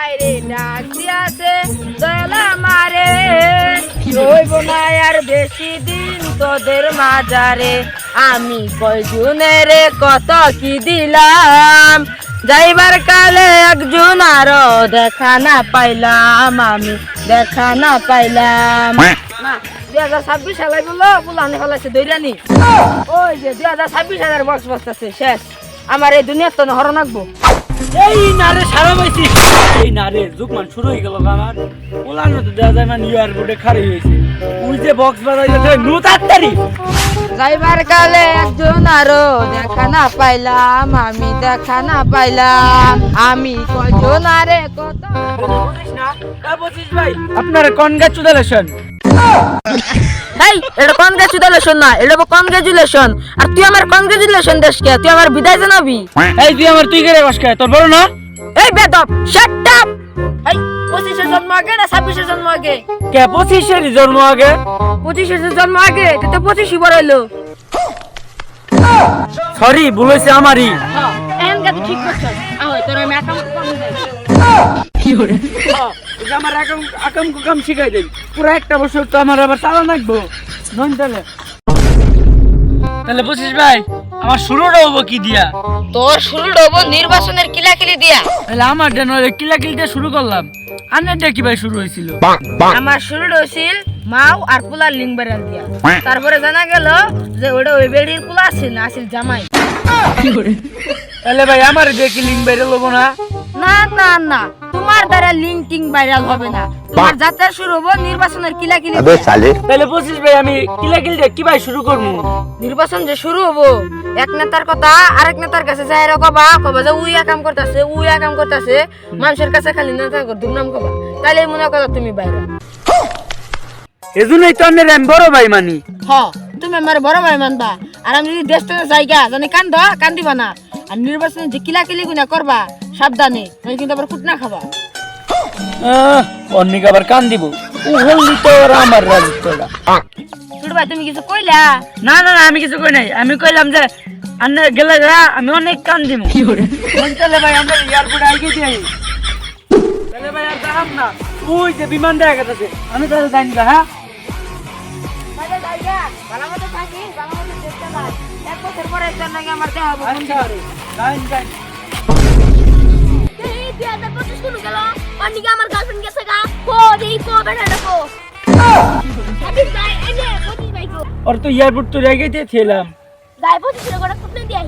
আইরে ডাক দিয়াছে মারে রইব না আর বেশি দিন তোদের মাজারে। আমি কয়জনের কত কি দিলাম? যাইবার কালে একজন আরও দেখা না পাইলাম আমি দেখা না পাইলাম। দুই হাজার ছাব্বিশ সালে বলল পুলানি ফেলাইছে দৈরানি। ওই যে দুই হাজার ছাব্বিশ হাজার বক্স বসতেছে শেষ। আমার এই দুনিয়ার তো হরণ আঁকবো এই নারে সারা পাইছি। এই নারে জুকমান শুরু হয়ে গেল আমার। ওলানো তো দেওয়া যায় মানে এয়ারপোর্টে খারি হয়েছে। ওই যে বক্স বাজাইছে নু তাড়াতাড়ি। যাইবার কালে একজন আরও দেখা না পাইলাম আমি দেখা না পাইলাম। আমি কয়জন আরে কত আপনার কনগ্রাচুলেশন হেই এটা কনগ্রাচুলেশন না এটা কনগ্রাচুলেশন আর তুই আমার কনগ্রাচুলেশন দেশ কে? তুই আমার বিদায় জানাবি? এই তুই আমার তুই করে বসকায় তোর বড় না? এই বেদব শাট আপ এই পঁচিশের জন্ম আগে না ছাব্বিশের জন্ম আগে? কে পঁচিশের জন্ম আগে? পঁচিশের জন্ম আগে তুই তো পঁচিশই বড়াইলো সরি বলেছে আমারই। হ্যাঁ ঠিক তোর আমি একাউন্ট কম দেই এই যে আমার আকাম আকাম কুকাম শিখাই দেন। পুরো একটা বছর তো আমার আবার চালা লাগবো। নন তাহলে তাহলে বুঝিস ভাই আমার শুরুটা হব কি দিয়া? তোর হব নির্বাচনের কিলাকিলি দিয়া। তাহলে আমার ডেন কিলা কিলটা শুরু করলাম। আন্নারটা কি ভাই শুরু হয়েছিল? আমার শুরু হয়েছিল মাও আর পোলার লিঙ্ক বেড়াল দিয়া। তারপরে জানা গেল যে ওটা ওই বেড়ির পোলা আছিল না আছিল জামাই। তাহলে ভাই আমার দেখি লিঙ্ক বাইরে লবো না? না না না। তোমার দ্বারা লিঙ্কিং ভাইরাল হবে না। তোমার যাত্রা শুরু হবে নির্বাচনের কিলাকিলি আবে সালে। তাহলে বুঝিস ভাই আমি কিলাকিলি দিয়ে কি ভাই শুরু করব? নির্বাচন যে শুরু হব এক নেতার কথা আরেক নেতার কাছে যায় এরকম কবা কবা যে উইয়া কাম করতেছে উইয়া কাম করতেছে। মানুষের কাছে খালি নেতা দুর্নাম কবা। তাহলে মনে করো তুমি বাইরে। এজন্যই তো আমি বড় ভাই মানি। হ্যাঁ তুমি আমার বড় ভাই মানবা। আর আমি যদি দেশটা জায়গা জানি কান্দা কান্দিবা না। আর নির্বাচন যে কিলাকিলি গুনা করবা সাবধানে নয় কিন্তু আবার কুটনা খাবা। অন্যকে আবার কান দিব। ও তো আর আমার রাজত্বটা ছোট ভাই তুমি কিছু কইলা? না না না আমি কিছু কই নাই। আমি কইলাম যে আন্না গেলে যা আমি অনেক কান দিব তাহলে ভাই আমরা এয়ারপোর্টে আগে দিই তাহলে ভাই আর দাঁড়াম না। ওই যে বিমান দেখা গেছে আমি তাহলে জানি না হ্যাঁ? এক বছর পরে নাকি আমার দেহ হব। আচ্ছা জানি এই দুই হাজার পঁচিশ কোনো গেল পান্ডিকে আমার গার্লফ্রেন্ড গেছে গা কো দেই কো বেটা দেখো হাবিব ভাই এই যে পঁচিশ ভাই কো और तो एयरपोर्ट तो रह गए थे थेलाम গায়ে পঁচিশ করে কমপ্লেন দিয়ে